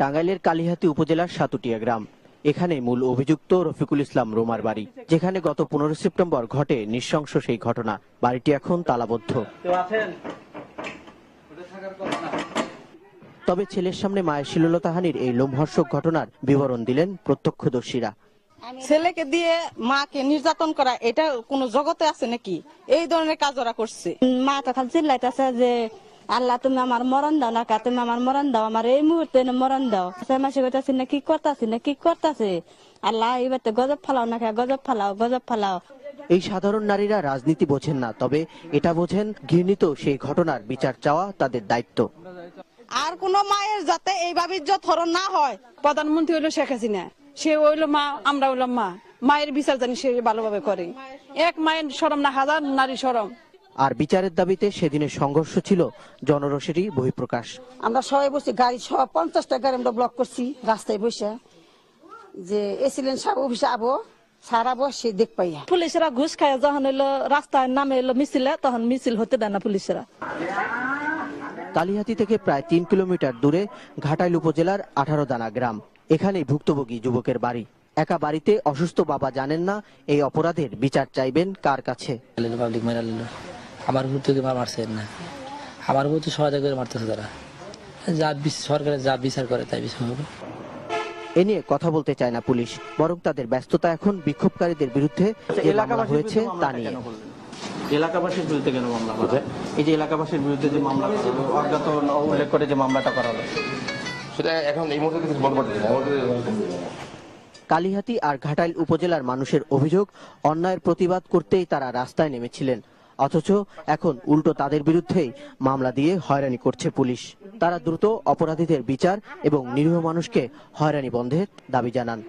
টাঙ্গাইলের কালিহাতি উপজেলার সাতুটিয়া গ্রাম। এখানে মূল অভিযুক্ত রফিকুল ইসলাম রোমার বাড়ি। যেখানে গত পনেরো সেপ্টেম্বর ঘটে নৃশংস সেই ঘটনা। বাড়িটি এখন তালাবদ্ধ। তবে ছেলের সামনে মায়ের শিললতাহানির এই লোমহর্ষক ঘটনার বিবরণ দিলেন প্রত্যক্ষদর্শীরা। ছেলেকে দিয়ে মাকে নির্যাতন করা এটা কোন জগতে আছে নাকি? এই ধরনের কাজ ওরা করছে। মা তো খালি চিল্লাইতেছে যে আল্লাহ তুমি আমার মরণ দাও না কা তুমি আমার মরণ দাও আমার এই মুহূর্তে মরণ দাও। সে মাসে কইতাছি না কি করতাছি না কি করতাছে? আল্লাহ এবার তো গজব ফালাও না গজব ফালাও গজব ফালাও। এই সাধারণ নারীরা রাজনীতি বোঝেন না তবে এটা বোঝেন ঘৃণিত সেই ঘটনার বিচার চাওয়া তাদের দায়িত্ব। আর কোন মায়ের যাতে এইভাবে ইজ্জত হরণ না হয়। প্রধানমন্ত্রী হইল শেখ হাসিনা। সে হইল মা আমরা হইলাম মা। মায়ের বিচার জানি সে ভালোভাবে করে। এক মায়ের সরম না হাজার নারী সরম আর বিচারের দাবিতে সেদিনের সংঘর্ষ ছিল জনরসেরই বহিঃপ্রকাশ। আমরা সবাই বসে গাড়ি সব পঞ্চাশটা গাড়ি আমরা ব্লক করছি রাস্তায় বসে। যে এসিলেন সাহেব অফিসে আবো সারাবো সে দেখ পাইয়া। পুলিশেরা ঘুষ খায় যখন এলো রাস্তায় নামে এলো মিছিলে তখন মিছিল হতে দেয় না পুলিশেরা। কালিহাতি থেকে প্রায় তিন কিলোমিটার দূরে ঘাটাইল উপজেলার আঠারো দানা গ্রাম। এখানেই ভুক্তভোগী যুবকের বাড়ি। একা বাড়িতে অসুস্থ বাবা জানেন না এই অপরাধের বিচার চাইবেন কার কাছে? আমার উপর থেকে মার মারছে না। আমার উপর তো সহায়তা করে মারতেছে তারা। যা সরকারের যা বিচার করে তাই বিচার হবে। এ নিয়ে কথা বলতে চায় না পুলিশ বরং তাদের ব্যস্ততা এখন বিক্ষোভকারীদের বিরুদ্ধে যে মামলা হয়েছে তা নিয়ে। এলাকাবাসীর বিরুদ্ধে কেন মামলা করা এই যে এলাকাবাসীর বিরুদ্ধে যে মামলা অজ্ঞাত উল্লেখ করে যে মামলাটা করা হলো। সেটা এখন এই মুহূর্তে কিছু বলতে পারছি কালিহাতি আর ঘাটাইল উপজেলার মানুষের অভিযোগ অন্যায়ের প্রতিবাদ করতেই তারা রাস্তায় নেমেছিলেন। অথচ এখন উল্টো তাদের বিরুদ্ধেই মামলা দিয়ে হয়রানি করছে পুলিশ। তারা দ্রুত অপরাধীদের বিচার এবং নিরীহ মানুষকে হয়রানি বন্ধের দাবি জানান।